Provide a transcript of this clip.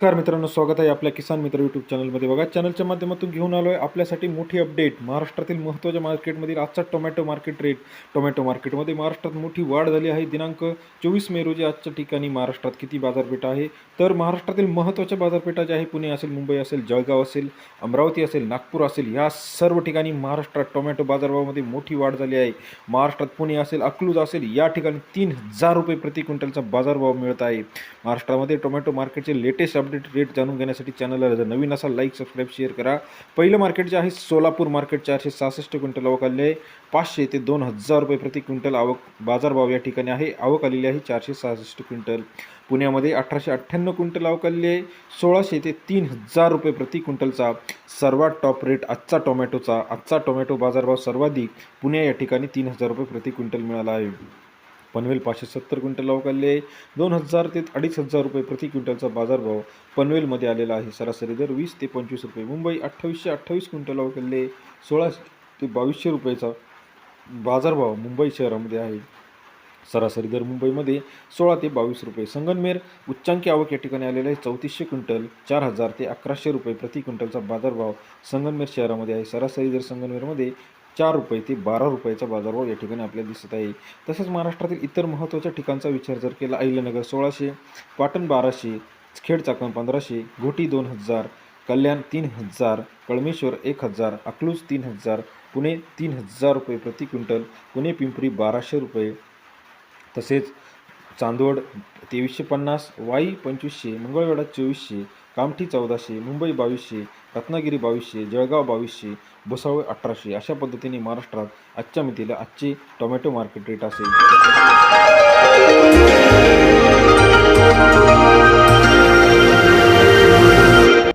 नमस्कार मित्रांनो स्वागत आहे आपल्या किसान मित्र यूट्यूब चॅनलमध्ये. बघा चॅनलच्या माध्यमातून घेऊन आलो आहे आपल्यासाठी मोठी अपडेट महाराष्ट्रातील महत्त्वाच्या मार्केटमधील आजचा टोमॅटो मार्केट रेट टोमॅटो मार्केटमध्ये महाराष्ट्रात मोठी वाढ झाली आहे. दिनांक चोवीस मे रोजी आजच्या ठिकाणी महाराष्ट्रात किती बाजारपेठ आहे? तर महाराष्ट्रातील महत्त्वाच्या बाजारपेठा ज्या आहे पुणे असेल मुंबई असेल जळगाव असेल अमरावती असेल नागपूर असेल या सर्व ठिकाणी महाराष्ट्रात टोमॅटो बाजारभावामध्ये मोठी वाढ झाली आहे. महाराष्ट्रात पुणे असेल अकलूज असेल या ठिकाणी तीन हजार रुपये प्रति क्विंटलचा बाजारभाव मिळत आहे. महाराष्ट्रामध्ये टोमॅटो मार्केटचे लेटेस्ट अपडेट रेट जाणून घेण्यासाठी चॅनलला जर नवीन असाल लाईक सबस्क्राईब शेअर करा. पहिलं मार्केट जे आहे सोलापूर मार्केट चारशे सहासष्ट क्विंटल आवक आलेली आहे. पाचशे ते दोन हजार रुपये प्रति क्विंटल आवक बाजारभाव या ठिकाणी आहे. आवक आलेली आहे चारशे सहासष्ट क्विंटल. पुण्यामध्ये अठराशे अठ्ठ्याण्णव क्विंटल आवक आलेली आहे. सोळाशे ते तीन हजार रुपये प्रति क्विंटलचा सर्वात टॉप रेट आजचा टोमॅटोचा. आजचा टोमॅटो बाजारभाव सर्वाधिक पुणे या ठिकाणी तीन हजार रुपये प्रति क्विंटल मिळाला आहे. पनवेल पाचशे सत्तर क्विंटल अवकालले आहे. दोन हजार ते अडीच हजार रुपये प्रति क्विंटलचा बाजारभाव पनवेलमध्ये आलेला आहे. सरासरी दर वीस ते पंचवीस रुपये. मुंबई अठ्ठावीसशे अठ्ठावीस क्विंटल अवकालले सोळाशे ते बावीसशे रुपयाचा बाजारभाव मुंबई शहरामध्ये आहे. सरासरी दर मुंबईमध्ये सोळा ते बावीस रुपये. संगनमेर उच्चांकी आवक या ठिकाणी आलेला आहे. चौतीसशे क्विंटल चार हजार ते अकराशे रुपये प्रति क्विंटलचा बाजारभाव संगनमेर शहरामध्ये आहे. सरासरी दर संगनमेरमध्ये चार रुपये ते बारा रुपयाचा बाजारभाव या ठिकाणी आपल्याला दिसत आहे. तसेच महाराष्ट्रातील इतर महत्त्वाच्या ठिकाणचा विचार जर केला अहिल्यानगर सोळाशे पाटण बाराशे खेड चाकण पंधराशे घोटी दोन हजार कल्याण तीन हजार कळमेश्वर एक हजार अकलूज तीन हजार पुणे तीन हजार रुपये प्रति क्विंटल पुणे पिंपरी बाराशे रुपये. तसेच चांदवड तेवीसशे पन्नास वाई पंचवीसशे मंगळवेढा चोवीसशे कामठी चौदाशे मुंबई बावीसशे रत्नागिरी बावीसशे जळगाव बावीसशे भुसावळ अठराशे अशा पद्धतीने महाराष्ट्रात आजच्या मितीला आजची टोमॅटो मार्केट रेट असेल.